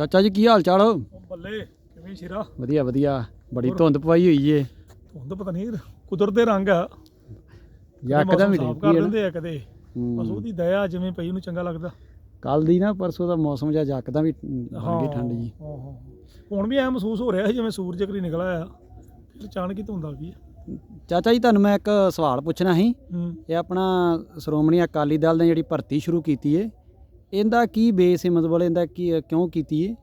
ਚਾਚਾ ਜੀ ਕੀ ਹਾਲ ਚਾਲ ਉਹ ਬੱਲੇ ਕਿਵੇਂ ਸ਼ੇਰਾ? ਵਧੀਆ ਵਧੀਆ। ਬੜੀ ਧੁੰਦ ਪਵਾਈ ਹੋਈ ਏ। ਹੁੰਦਾ ਪਤਾ ਨਹੀਂ ਕੁਦਰਤ ਦੇ ਰੰਗ ਆ। ਯਕਦਮ ਹੀ ਸਾਫ਼ ਡਿੱਗੀ ਕਰ ਹੈ ਦਿੰਦੇ ਆ ਕਦੇ। ਬਸ ਉਹਦੀ ਦਇਆ ਜਿਵੇਂ ਪਈ ਨੂੰ ਚੰਗਾ ਲੱਗਦਾ। ਕੱਲ ਦੀ ਨਾ ਪਰਸੋਂ ਦਾ ਮੌਸਮ ਜਿਹਾ ਯਕਦਮ ਵੀ ਬਣ ਗਈ ਠੰਡ ਜੀ। ਹਾਂ, ਹਾਂ। ਹੁਣ ਵੀ ਐ ਮਹਿਸੂਸ ਹੋ ਰਿਹਾ ਸੀ ਜਿਵੇਂ ਸੂਰਜ ਕਰੀ ਨਿਕਲ ਆਇਆ। ਫਿਰ ਅਚਾਨਕ ਹੀ ਧੁੰਦ ਆ ਗਈ। ਚਾਚਾ ਜੀ ਤੁਹਾਨੂੰ ਮੈਂ ਇੱਕ ਸਵਾਲ ਪੁੱਛਣਾ ਸੀ। ਹੂੰ। ਇਹ ਆਪਣਾ ਸ਼੍ਰੋਮਣੀ ਅਕਾਲੀ ਦਲ ਨੇ ਜਿਹੜੀ ਭਰਤੀ ਸ਼ੁਰੂ ਕੀਤੀ ਏ ਇਹਦਾ ਕੀ ਬੇਸ ਹੈ? ਮਤਲਬ ਇਹਦਾ ਕੀ ਕਿਉਂ ਕੀਤੀ ਏ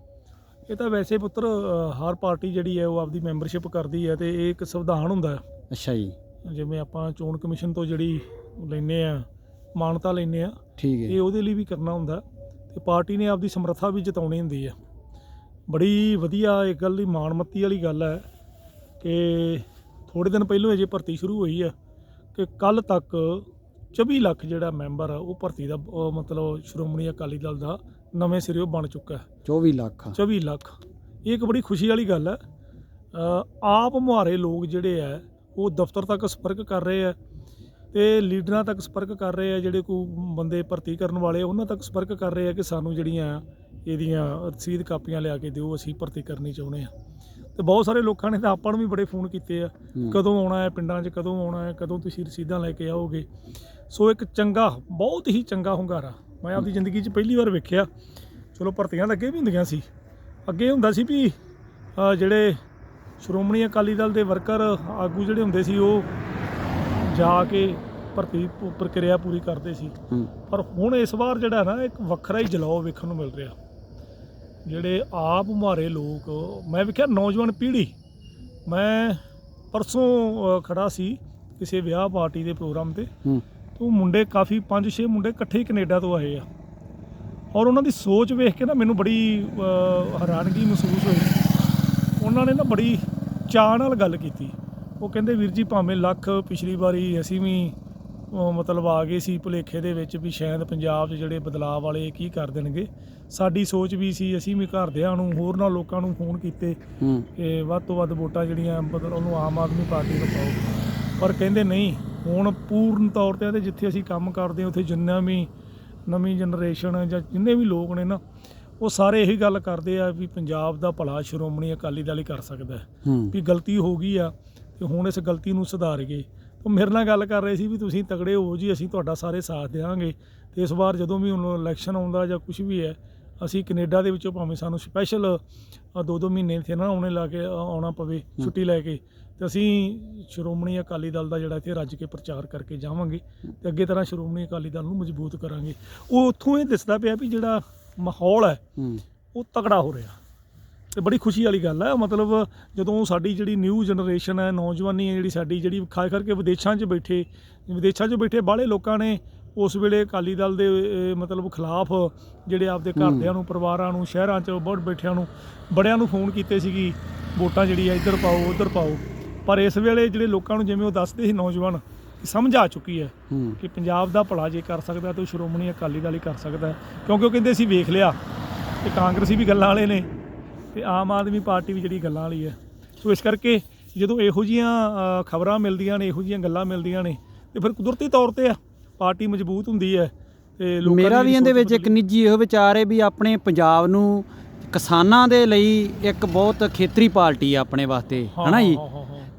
ਇਹ ਤਾਂ ਵੈਸੇ ਪੁੱਤਰ ਅ, ਹਰ ਪਾਰਟੀ ਜਿਹੜੀ ਹੈ ਉਹ ਆਪਦੀ ਮੈਂਬਰਸ਼ਿਪ ਕਰਦੀ ਹੈ ਤੇ ਇਹ ਇੱਕ ਸੰਵਿਧਾਨ ਹੁੰਦਾ ਹੈ। ਅੱਛਾ ਜੀ। ਜਿਵੇਂ ਆਪਾਂ ਚੋਣ ਕਮਿਸ਼ਨ ਤੋਂ ਜਿਹੜੀ ਲੈਨੇ ਆ ਮਾਨਤਾ ਲੈਨੇ ਆ ਠੀਕ ਇਹ ਹੈ ਉਹਦੇ ਲਈ ਵੀ ਕਰਨਾ ਹੁੰਦਾ ਤੇ ਪਾਰਟੀ ਨੇ ਆਪਦੀ ਸਮਰੱਥਾ ਵੀ ਜਤਾਉਣੀ ਹੁੰਦੀ ਆ ਬੜੀ ਵਧੀਆ ਇੱਕ ਗੱਲ ਦੀ ਮਾਣਮੱਤੀ ਵਾਲੀ ਗੱਲ ਹੈ ਕਿ ਥੋੜੇ ਦਿਨ ਪਹਿਲਾਂ ਅਜੇ ਭਰਤੀ ਸ਼ੁਰੂ ਹੋਈ ਆ ਕਿ ਕੱਲ ਤੱਕ 24 ਲੱਖ ਜਿਹੜਾ ਮੈਂਬਰ ਆ ਉਹ ਭਰਤੀ ਦਾ ਉਹ ਮਤਲਬ ਸ਼੍ਰੋਮਣੀ ਅਕਾਲੀ ਦਲ ਦਾ ਨਵੇਂ ਸਿਰੇ ਉਹ ਬਣ ਚੁੱਕਾ ਹੈ। 24 ਲੱਖ 24 ਲੱਖ। ਇਹ ਇੱਕ ਬੜੀ ਖੁਸ਼ੀ ਵਾਲੀ ਗੱਲ ਹੈ। ਅ, ਆਪ ਮੁਹਾਰੇ ਲੋਕ ਜਿਹੜੇ ਆ ਉਹ ਦਫ਼ਤਰ ਤੱਕ ਸੰਪਰਕ ਕਰ ਰਹੇ ਆ ਤੇ ਲੀਡਰਾਂ ਤੱਕ ਸੰਪਰਕ ਕਰ ਰਹੇ ਆ ਜਿਹੜੇ ਕੋ ਬੰਦੇ ਭਰਤੀ ਕਰਨ ਵਾਲੇ ਉਹਨਾਂ ਤੱਕ ਸੰਪਰਕ ਕਰ ਰਹੇ ਆ ਕਿ ਸਾਨੂੰ ਜਿਹੜੀਆਂ ਇਹਦੀਆਂ ਰਸੀਦ ਕਾਪੀਆਂ ਲਿਆ ਕੇ ਦਿਓ ਅਸੀਂ ਭਰਤੀ ਕਰਨੀ ਚਾਹੁੰਦੇ ਆ ਤੇ ਬਹੁਤ ਸਾਰੇ ਲੋਕਾਂ ਨੇ ਤਾਂ ਆਪਾਂ ਨੂੰ ਵੀ ਬੜੇ ਫੋਨ ਕੀਤੇ ਆ। ਕਦੋਂ ਆਉਣਾ ਹੈ ਪਿੰਡਾਂ 'ਚ ਕਦੋਂ ਆਉਣਾ ਹੈ ਕਦੋਂ ਤੁਸੀਂ ਰਸੀਦਾਂ ਲੈ ਕੇ ਆਓਗੇ। ਸੋ ਇੱਕ ਚੰਗਾ ਬਹੁਤ ਹੀ ਚੰਗਾ ਹੁੰਗਾਰਾ। ਮੈਂ ਆਪਦੀ ਜ਼ਿੰਦਗੀ 'ਚ ਪਹਿਲੀ ਵਾਰ ਵੇਖਿਆ। ਚਲੋ ਭਰਤੀਆਂ ਅੱਗੇ ਵੀ ਹੁੰਦੀਆਂ ਸੀ। ਅੱਗੇ ਹੁੰਦਾ ਸੀ ਵੀ ਜਿਹੜੇ ਸ਼੍ਰੋਮਣੀ ਅਕਾਲੀ ਦਲ ਦੇ ਵਰਕਰ ਆਗੂ ਜਿਹੜੇ ਹੁੰਦੇ ਸੀ ਉਹ ਜਾ ਕੇ ਭਰਤੀ ਪ੍ਰਕਿਰਿਆ ਪੂਰੀ ਕਰਦੇ ਸੀ। ਪਰ ਹੁਣ ਇਸ ਵਾਰ ਜਿਹੜਾ ਨਾ ਇੱਕ ਵੱਖਰਾ ਹੀ ਜਲਾਓ ਵੇਖਣ ਨੂੰ ਮਿਲ ਰਿਹਾ। ਜਿਹੜੇ ਆਪ ਮਾਰੇ ਲੋਕ ਮੈਂ ਵੇਖਿਆ ਨੌਜਵਾਨ ਪੀੜ੍ਹੀ। ਮੈਂ ਪਰਸੋਂ ਖੜਾ ਸੀ ਕਿਸੇ ਵਿਆਹ ਪਾਰਟੀ ਦੇ ਪ੍ਰੋਗਰਾਮ ਤੇ। ਉਹ ਮੁੰਡੇ ਕਾਫੀ 5-6 ਮੁੰਡੇ ਇਕੱਠੇ ਕੈਨੇਡਾ ਤੋਂ ਆਏ ਆ। ਔਰ ਉਹਨਾਂ ਦੀ ਸੋਚ ਵੇਖ ਕੇ ਨਾ ਮੈਨੂੰ ਬੜੀ ਹੈਰਾਨਗੀ ਮਹਿਸੂਸ ਹੋਈ। ਉਹਨਾਂ ਨੇ ਨਾ ਬੜੀ ਚਾਅ ਨਾਲ ਗੱਲ ਕੀਤੀ। ਉਹ ਕਹਿੰਦੇ ਵੀਰ ਜੀ ਭਾਵੇਂ ਲੱਖ ਪਿਛਲੀ ਵਾਰੀ ਅਸੀਂ ਵੀ ਮਤਲਬ ਆ ਗਏ ਸੀ ਭੁਲੇਖੇ ਦੇ ਵਿੱਚ ਵੀ ਸ਼ਾਇਦ ਪੰਜਾਬ 'ਚ ਜਿਹੜੇ ਬਦਲਾਅ ਵਾਲੇ ਕੀ ਕਰ ਦੇਣਗੇ। ਸਾਡੀ ਸੋਚ ਵੀ ਸੀ ਅਸੀਂ ਵੀ ਘਰਦਿਆਂ ਨੂੰ ਹੋਰਨਾਂ ਲੋਕਾਂ ਨੂੰ ਫੋਨ ਕੀਤੇ ਕਿ ਵੱਧ ਤੋਂ ਵੱਧ ਵੋਟਾਂ ਜਿਹੜੀਆਂ ਮਤਲਬ ਉਹਨੂੰ ਆਮ ਆਦਮੀ ਪਾਰਟੀ ਨੂੰ ਪਾਓ। ਪਰ ਕਹਿੰਦੇ ਨਹੀਂ ਹੁਣ ਪੂਰਨ ਤੌਰ ਤੇ ਤੇ ਜਿੱਥੇ ਅਸੀਂ ਕੰਮ ਕਰਦੇ ਹਾਂ ਉੱਥੇ ਜਿੰਨਾ ਵੀ ਨਵੀਂ ਜਨਰੇਸ਼ਨ ਜਾਂ ਜਿੰਨੇ ਵੀ ਲੋਕ ਨੇ ਨਾ ਉਹ ਸਾਰੇ ਇਹੀ ਗੱਲ ਕਰਦੇ ਆ ਵੀ ਪੰਜਾਬ ਦਾ ਭਲਾ ਸ਼੍ਰੋਮਣੀ ਅਕਾਲੀ ਦਲ ਹੀ ਕਰ ਸਕਦਾ ਵੀ ਗਲਤੀ ਹੋ ਗਈ ਆ ਤੇ ਹੁਣ ਇਸ ਗਲਤੀ ਨੂੰ ਸੁਧਾਰੀਏ ਉਹ ਮੇਰੇ ਨਾਲ ਗੱਲ ਕਰ ਰਹੇ ਸੀ ਵੀ ਤੁਸੀਂ ਤਗੜੇ ਹੋ ਜੀ ਅਸੀਂ ਤੁਹਾਡਾ ਸਾਰੇ ਸਾਥ ਦੇਵਾਂਗੇ ਤੇ ਇਸ ਵਾਰ ਜਦੋਂ ਵੀ ਹੁਣ ਇਲੈਕਸ਼ਨ ਆਉਂਦਾ ਜਾਂ ਕੁਝ ਵੀ ਹੈ ਅਸੀਂ ਕੈਨੇਡਾ ਦੇ ਵਿੱਚੋਂ ਭਾਵੇਂ ਸਾਨੂੰ ਸਪੈਸ਼ਲ ਦੋ ਦੋ ਮਹੀਨੇ ਇੱਥੇ ਨਾ ਆਉਣੇ ਲਾ ਕੇ ਆਉਣਾ ਪਵੇ ਛੁੱਟੀ ਲੈ ਕੇ ਤੇ ਅਸੀਂ ਸ਼੍ਰੋਮਣੀ ਅਕਾਲੀ ਦਲ ਦਾ ਜਿਹੜਾ ਇੱਥੇ ਰੱਜ ਕੇ ਪ੍ਰਚਾਰ ਕਰਕੇ ਜਾਵਾਂਗੇ ਤੇ ਅੱਗੇ ਤਰ੍ਹਾਂ ਸ਼੍ਰੋਮਣੀ ਅਕਾਲੀ ਦਲ ਨੂੰ ਮਜ਼ਬੂਤ ਕਰਾਂਗੇ। ਉਹ ਉੱਥੋਂ ਇਹ ਦਿਸਦਾ ਪਿਆ ਵੀ ਜਿਹੜਾ ਮਾਹੌਲ ਹੂੰ। ਉਹ ਤਕੜਾ ਹੋ ਰਿਹਾ। ਤੇ ਬੜੀ ਖੁਸ਼ੀ ਵਾਲੀ ਗੱਲ ਹੈ ਮਤਲਬ ਜਦੋਂ ਸਾਡੀ ਜਿਹੜੀ ਨਿਊ ਜਨਰੇਸ਼ਨ ਹੈ ਨੌਜਵਾਨੀ ਹੈ ਜਿਹੜੀ ਸਾਡੀ ਜਿਹੜੀ ਖਾਸ ਕਰਕੇ ਵਿਦੇਸ਼ਾਂ 'ਚ ਬੈਠੇ ਵਿਦੇਸ਼ਾਂ 'ਚ ਬੈਠੇ ਬਾਹਲੇ ਲੋਕਾਂ ਨੇ ਉਸ ਵੇਲੇ ਅਕਾਲੀ ਦਲ ਦੇ ਮਤਲਬ ਖਿਲਾਫ ਜਿਹੜੇ ਆਪਦੇ ਘਰਦਿਆਂ ਨੂੰ ਪਰਿਵਾਰਾਂ ਨੂੰ ਸ਼ਹਿਰਾਂ 'ਚ ਬਹੁਤ ਬੈਠਿਆਂ ਨੂੰ ਬੜਿਆਂ ਨੂੰ ਫੋਨ ਕੀਤੇ ਸੀਗੀ ਵੋਟਾਂ ਜਿਹੜੀ ਆ ਇੱਧਰ ਪਾਓ ਉੱਧਰ ਪਾਓ। ਪਰ ਇਸ ਵੇਲੇ ਜਿਹੜੇ ਲੋਕਾਂ ਨੂੰ ਜਿਵੇਂ ਉਹ ਦੱਸਦੇ ਸੀ ਨੌਜਵਾਨ ਸਮਝ ਆ ਚੁੱਕੀ ਹੈ ਕਿ ਪੰਜਾਬ ਦਾ ਭਲਾ ਜੇ ਕਰ ਸਕਦਾ ਤਾਂ ਸ਼੍ਰੋਮਣੀ ਅਕਾਲੀ ਦਲ ਹੀ ਕਰ ਸਕਦਾ। ਕਿਉਂਕਿ ਉਹ ਕਹਿੰਦੇ ਸੀ ਵੇਖ ਲਿਆ ਕਿ ਕਾਂਗਰਸੀ ਵੀ ਗੱਲਾਂ ਵਾਲੇ ਨੇ ਤੇ ਆਮ ਆਦਮੀ ਪਾਰਟੀ ਵੀ ਜਿਹੜੀ ਗੱਲਾਂ ਵਾਲੀ ਹੈ ਸੋ ਇਸ ਕਰਕੇ ਜਦੋਂ ਇਹੋ ਜੀਆਂ ਖਬਰਾਂ ਮਿਲਦੀਆਂ ਨੇ ਇਹੋ ਜੀਆਂ ਗੱਲਾਂ ਮਿਲਦੀਆਂ ਨੇ ਤੇ ਫਿਰ ਕੁਦਰਤੀ ਤੌਰ ਤੇ ਆ ਪਾਰਟੀ ਮਜ਼ਬੂਤ ਹੁੰਦੀ ਹੈ ਤੇ ਲੋਕਾਂ ਮੇਰਾ ਵੀ ਇਹਦੇ ਵਿੱਚ ਇੱਕ ਨਿੱਜੀ ਇਹੋ ਵਿਚਾਰ ਹੈ ਵੀ ਆਪਣੇ ਪੰਜਾਬ ਨੂੰ ਕਿਸਾਨਾਂ ਦੇ ਲਈ ਇੱਕ ਬਹੁਤ ਖੇਤਰੀ ਪਾਰਟੀ ਆ ਆਪਣੇ ਵਾਸਤੇ ਹਨਾ ਜੀ।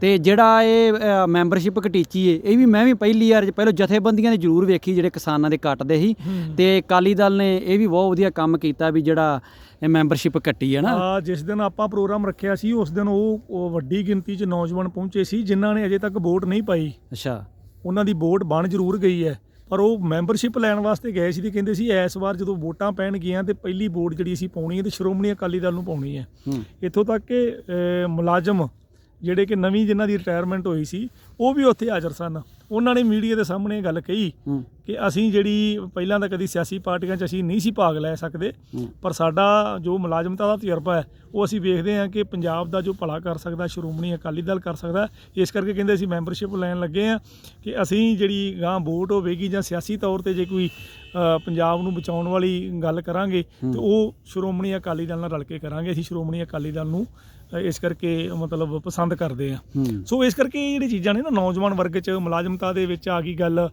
ਤੇ ਜਿਹੜਾ ਇਹ ਮੈਂਬਰਸ਼ਿਪ ਕਟੀਚੀ ਏ ਇਹ ਵੀ ਮੈਂ ਵੀ ਪਹਿਲੀ ਵਾਰ ਪਹਿਲਾਂ ਜਥੇਬੰਦੀਆਂ ਨੇ ਜ਼ਰੂਰ ਵੇਖੀ ਜਿਹੜੇ ਕਿਸਾਨਾਂ ਦੇ ਕੱਟਦੇ ਸੀ। ਹੂੰ। ਤੇ ਅਕਾਲੀ ਦਲ ਨੇ ਇਹ ਵੀ ਬਹੁਤ ਵਧੀਆ ਕੰਮ ਕੀਤਾ ਵੀ ਜਿਹੜਾ ਇਹ ਮੈਂਬਰਸ਼ਿਪ ਕੱਟੀ ਹੈ ਨਾ। ਆ ਜਿਸ ਦਿਨ ਆਪਾਂ ਪ੍ਰੋਗਰਾਮ ਰੱਖਿਆ ਸੀ ਉਸ ਦਿਨ ਉਹ ਵੱਡੀ ਗਿਣਤੀ 'ਚ ਨੌਜਵਾਨ ਪਹੁੰਚੇ ਸੀ ਜਿਨ੍ਹਾਂ ਨੇ ਅਜੇ ਤੱਕ ਵੋਟ ਨਹੀਂ ਪਾਈ। ਅੱਛਾ। ਉਹਨਾਂ ਦੀ ਵੋਟ ਬਣ ਜ਼ਰੂਰ ਗਈ ਹੈ। ਪਰ ਉਹ ਮੈਂਬਰਸ਼ਿਪ ਲੈਣ ਵਾਸਤੇ ਗਏ ਸੀ ਤੇ ਕਹਿੰਦੇ ਸੀ ਇਸ ਵਾਰ ਜਦੋਂ ਵੋਟਾਂ ਪੈਣਗੀਆਂ ਤੇ ਪਹਿਲੀ ਵੋਟ ਜਿਹੜੀ ਅਸੀਂ ਪਾਉਣੀ ਹੈ ਤੇ ਸ਼੍ਰੋਮਣੀ ਅਕਾਲੀ ਦਲ ਨੂੰ ਪਾਉਣੀ ਹੈ। ਹੂੰ। ਇੱਥੋਂ ਤੱਕ ਕਿ ਮੁਲਾਜ਼ਮ ਜਿਹੜੇ ਕਿ ਨਵੀਂ ਜਿਨ੍ਹਾਂ ਦੀ ਰਿਟਾਇਰਮੈਂਟ ਹੋਈ ਸੀ ਉਹ ਵੀ ਉੱਥੇ ਹਾਜ਼ਰ ਸਨ। ਉਹਨਾਂ ਨੇ ਮੀਡੀਆ ਦੇ ਸਾਹਮਣੇ ਇਹ ਗੱਲ ਕਹੀ ਕਿ ਅਸੀਂ ਜਿਹੜੀ ਪਹਿਲਾਂ ਤਾਂ ਕਦੀ ਸਿਆਸੀ ਪਾਰਟੀਆਂ 'ਚ ਅਸੀਂ ਨਹੀਂ ਸੀ ਭਾਗ ਲੈ ਸਕਦੇ। ਪਰ ਸਾਡਾ ਜੋ ਮੁਲਾਜ਼ਮਤਾ ਦਾ ਤਜਰਬਾ ਹੈ ਉਹ ਅਸੀਂ ਵੇਖਦੇ ਹਾਂ ਕਿ ਪੰਜਾਬ ਦਾ ਜੋ ਭਲਾ ਕਰ ਸਕਦਾ ਸ਼੍ਰੋਮਣੀ ਅਕਾਲੀ ਦਲ ਕਰ ਸਕਦਾ ਇਸ ਕਰਕੇ ਕਹਿੰਦੇ ਅਸੀਂ ਮੈਂਬਰਸ਼ਿਪ ਲੈਣ ਲੱਗੇ ਹਾਂ ਕਿ ਅਸੀਂ ਜਿਹੜੀ ਗਾਂ ਵੋਟ ਹੋਵੇਗੀ ਜਾਂ ਸਿਆਸੀ ਤੌਰ ਤੇ ਜੇ ਕੋਈ ਪੰਜਾਬ ਨੂੰ ਬਚਾਉਣ ਵਾਲੀ ਗੱਲ ਕਰਾਂਗੇ ਤੇ ਉਹ ਸ਼੍ਰੋਮਣੀ ਅਕਾਲੀ ਦਲ ਨਾਲ ਰਲ ਕੇ ਕਰਾਂਗੇ। ਅਸੀਂ ਸ਼੍ਰੋਮਣੀ ਅਕਾਲੀ ਦਲ ਨੂੰ ਇਸ ਕਰਕੇ ਮਤਲਬ ਪਸੰਦ ਕਰਦੇ ਹੂੰ। ਸੋ ਇਸ ਕਰਕੇ ਇਹ ਜਿਹੜੀ ਚੀਜ਼ਾਂ ਨੇ ਨਾ ਨੌਜਵਾਨ ਵਰਗ 'ਚ ਮੁਲਾਜ਼ਮਤਾ ਦੇ ਵਿੱਚ ਆ ਗਈ ਗੱਲ।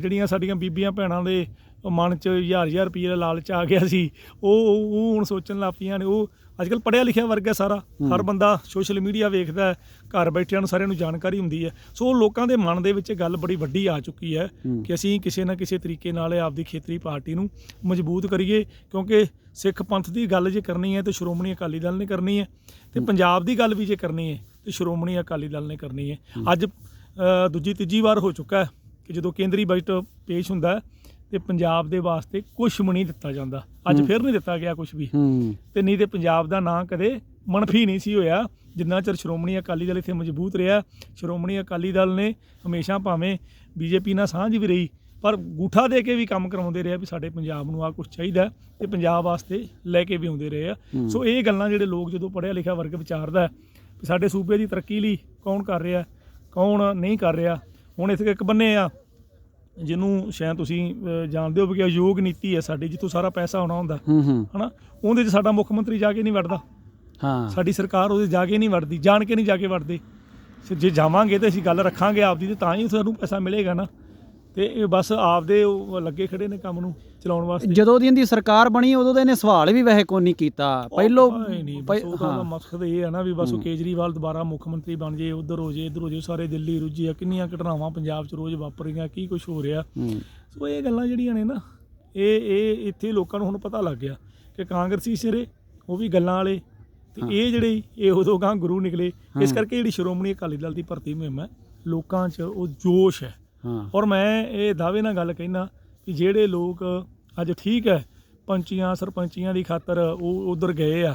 ਜਿਹੜੀਆਂ ਸਾਡੀਆਂ ਬੀਬੀਆਂ ਭੈਣਾਂ ਦੇ ਮਨ 'ਚ ਹਜ਼ਾਰ ਹਜ਼ਾਰ ਰੁਪਏ ਦਾ ਲਾਲਚ ਆ ਗਿਆ ਸੀ। ਉਹ ਉਹ ਉਹ ਹੁਣ ਸੋਚਣ ਲੱਗ ਪਈਆਂ ਨੇ। ਉਹ ਅੱਜ ਕੱਲ ਪੜਿਆ ਲਿਖਿਆ ਵਰਗ ਹੈ ਸਾਰਾ। ਹਰ ਬੰਦਾ ਸੋਸ਼ਲ ਮੀਡੀਆ ਵੇਖਦਾ ਹੈ ਘਰ ਬੈਠਿਆਂ ਨੂੰ ਸਾਰਿਆਂ ਨੂੰ ਜਾਣਕਾਰੀ ਹੁੰਦੀ ਹੈ। ਸੋ ਲੋਕਾਂ ਦੇ ਮਨ ਦੇ ਵਿੱਚ ਇਹ ਗੱਲ ਬੜੀ ਵੱਡੀ ਆ ਚੁੱਕੀ ਹੈ। ਕਿ ਅਸੀਂ ਕਿਸੇ ਨਾ ਕਿਸੇ ਤਰੀਕੇ ਨਾਲ ਆਪਦੀ ਖੇਤਰੀ ਪਾਰਟੀ ਨੂੰ ਮਜ਼ਬੂਤ ਕਰੀਏ ਕਿਉਂਕਿ ਸਿੱਖ ਪੰਥ ਦੀ ਗੱਲ ਜੇ ਕਰਨੀ ਹੈ ਤੇ ਸ਼੍ਰੋਮਣੀ ਅਕਾਲੀ ਦਲ ਨੇ ਕਰਨੀ ਹੈ ਤੇ ਪੰਜਾਬ ਦੀ ਗੱਲ ਵੀ ਜੇ ਕਰਨੀ ਹੈ ਤੇ ਸ਼੍ਰੋਮਣੀ ਅਕਾਲੀ ਦਲ ਨੇ ਕਰਨੀ ਹੈ। ਅੱਜ ਦੂਜੀ ਤੀਜੀ ਵਾਰ ਹੋ ਚੁੱਕਾ ਹੈ ਕਿ ਜਦੋਂ ਕੇਂਦਰੀ ਬਜਟ ਪੇਸ਼ ਹੁੰਦਾ ਹੈ ਤੇ ਪੰਜਾਬ ਦੇ ਵਾਸਤੇ ਕੁਝ ਵੀ ਨਹੀਂ ਦਿੱਤਾ ਜਾਂਦਾ। ਅੱਜ ਫਿਰ ਨਹੀਂ ਦਿੱਤਾ ਗਿਆ ਕੁਝ ਵੀ। ਹੂੰ। ਤੇ ਨਹੀਂ ਤੇ ਪੰਜਾਬ ਦਾ ਨਾਂ ਕਦੇ ਮਨਫੀ ਨਹੀਂ ਸੀ ਹੋਇਆ। ਜਿੰਨਾ ਚਿਰ ਸ਼੍ਰੋਮਣੀ ਅਕਾਲੀ ਦਲ ਇੱਥੇ ਮਜ਼ਬੂਤ ਰਿਹਾ ਸ਼੍ਰੋਮਣੀ ਅਕਾਲੀ ਦਲ ਨੇ ਹਮੇਸ਼ਾ ਭਾਵੇਂ ਬੀਜੇਪੀ ਨਾਲ ਸਾਂਝ ਵੀ ਰਹੀ ਪਰ ਗੂਠਾ ਦੇ ਕੇ ਵੀ ਕੰਮ ਕਰਾਉਂਦੇ ਰਹੇ ਵੀ ਸਾਡੇ ਪੰਜਾਬ ਨੂੰ ਆ ਕੁਝ ਚਾਹੀਦਾ ਤੇ ਪੰਜਾਬ ਵਾਸਤੇ ਲੈ ਕੇ ਵੀ ਆਉਂਦੇ ਰਹੇ ਆ। ਸੋ ਇਹ ਗੱਲਾਂ ਜਿਹੜੇ ਲੋਕ ਜਦੋਂ ਪੜ੍ਹਿਆ ਲਿਖਿਆ ਵਰਗ ਵਿਚਾਰਦਾ ਵੀ ਸਾਡੇ ਸੂਬੇ ਦੀ ਤਰੱਕੀ ਲਈ ਕੌਣ ਕਰ ਰਿਹਾ ਕੌਣ ਨਹੀਂ ਕਰ ਰਿਹਾ। ਹੁਣ ਇੱਥੇ ਇੱਕ ਬੰਨੇ ਆ ਜਿਹਨੂੰ ਸ਼ਾਇਦ ਤੁਸੀਂ ਅਹ, ਜਾਣਦੇ ਹੋ ਕਿ ਆਯੋਗ ਨੀਤੀ ਹੈ ਸਾਡੀ ਜਿੱਥੋਂ ਸਾਰਾ ਪੈਸਾ ਆਉਣਾ ਹੁੰਦਾ। ਹੂੰ ਹੂੰ। ਹਨਾ? ਉਹਦੇ 'ਚ ਸਾਡਾ ਮੁੱਖ ਮੰਤਰੀ ਜਾ ਕੇ ਨਹੀਂ ਵੜਦਾ। ਹਾਂ। ਸਾਡੀ ਸਰਕਾਰ ਉਹਦੇ ਜਾ ਕੇ ਨਹੀਂ ਵੜਦੀ ਜਾਣ ਕੇ ਨਹੀਂ ਜਾ ਕੇ ਵੜਦੇ। ਜੇ ਜਾਵਾਂਗੇ ਤੇ ਅਸੀਂ ਗੱਲ ਰੱਖਾਂਗੇ ਆਪਦੀ ਤੇ ਤਾਂ ਹੀ ਸਾਨੂੰ ਪੈਸਾ ਮਿਲੇਗਾ ਨਾ। ਤੇ ਇਹ ਬਸ ਆਪਦੇ ਉਹ ਲੱਗੇ ਖੜੇ ਨੇ ਕੰਮ ਨੂੰ ਚਲਾਉਣ ਵਾਸਤੇ। ਜਦੋਂ ਦੀ ਇਹਦੀ ਸਰਕਾਰ ਬਣੀ ਉਦੋਂ ਦੇ ਇਹਨੇ ਸਵਾਲ ਵੀ ਵੈਸੇ ਕੋਈ ਨਹੀਂ ਕੀਤਾ। ਪਹਿਲੋਂ ਉਹਦਾ ਮਕਸਦ ਇਹ ਹੈ ਨਾ ਵੀ ਬਸ ਉਹ ਕੇਜਰੀਵਾਲ ਦੁਬਾਰਾ ਮੁੱਖ ਮੰਤਰੀ ਬਣ ਜੇ ਉਧਰ ਹੋ ਜੇ ਇਧਰ ਹੋ ਜੇ ਸਾਰੇ ਦਿੱਲੀ ਰੁੱਝੇ ਆ ਕਿੰਨੀਆਂ ਘਟਨਾਵਾਂ ਪੰਜਾਬ 'ਚ ਰੋਜ਼ ਵਾਪਰ ਰਹੀਆਂ ਕੀ ਕੁਝ ਹੋ ਰਿਹਾ। ਸੋ ਇਹ ਗੱਲਾਂ ਜਿਹੜੀਆਂ ਨੇ ਨਾ ਇਹ ਇਹ ਇੱਥੇ ਲੋਕਾਂ ਨੂੰ ਹੁਣ ਪਤਾ ਲੱਗ ਗਿਆ ਕਿ ਕਾਂਗਰਸੀ ਸਿਰੇ ਉਹ ਵੀ ਗੱਲਾਂ ਵਾਲੇ ਤੇ ਇਹ ਜਿਹੜੇ ਇਹ ਉਦੋਂ ਗਾਂ ਗੁਰੂ ਨਿਕਲੇ ਇਸ ਕਰਕੇ ਜਿਹੜੀ ਸ਼੍ਰੋਮਣੀ ਅਕਾਲੀ ਦਲ ਦੀ ਭਰਤੀ ਮੁਹਿੰਮ ਹੈ ਲੋਕਾਂ 'ਚ ਉਹ ਜੋਸ਼ ਹੈ। ਹਾਂ ਔਰ ਮੈਂ ਇਹ ਦਾਅਵੇ ਨਾਲ ਗੱਲ ਕਹਿਣਾ ਕਿ ਜਿਹੜੇ ਲੋਕ ਅੱਜ ਠੀਕ ਹੈ ਪੰਚੀਆਂ ਸਰਪੰਚੀਆਂ ਦੀ ਖਾਤਰ ਉਹ ਉਧਰ ਗਏ ਆ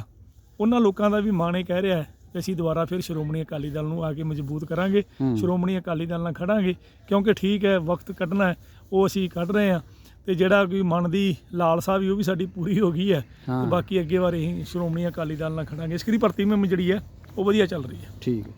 ਉਹਨਾਂ ਲੋਕਾਂ ਦਾ ਵੀ ਇਹ ਕਹਿ ਰਿਹਾ ਹੈ ਕਿ ਅਸੀਂ ਦੁਬਾਰਾ ਫਿਰ ਸ਼੍ਰੋਮਣੀ ਅਕਾਲੀ ਦਲ ਨੂੰ ਆ ਕੇ ਮਜ਼ਬੂਤ ਕਰਾਂਗੇ। ਸ਼੍ਰੋਮਣੀ ਅਕਾਲੀ ਦਲ ਨਾਲ ਖੜਾਂਗੇ ਕਿਉਂਕਿ ਠੀਕ ਹੈ ਵਕਤ ਕੱਢਣਾ ਹੈ ਉਹ ਅਸੀਂ ਕੱਢ ਰਹੇ ਹਾਂ ਤੇ ਜਿਹੜਾ ਕੋਈ ਮਨ ਦੀ ਲਾਲਸਾ ਵੀ ਉਹ ਵੀ ਸਾਡੀ ਪੂਰੀ ਹੋ ਗਈ ਹੈ। ਤੇ ਬਾਕੀ ਅੱਗੇ ਵਾਰ ਅਸੀਂ ਸ਼੍ਰੋਮਣੀ ਅਕਾਲੀ ਦਲ ਨਾਲ ਖੜਾਂਗੇ ਇਸ ਕਰੀ ਭਰਤੀ ਮੁਹਿੰਮ ਜਿਹੜੀ ਹੈ ਉਹ ਵਧੀਆ ਚੱਲ ਰਹੀ ਹੈ ਠੀਕ ਹੈ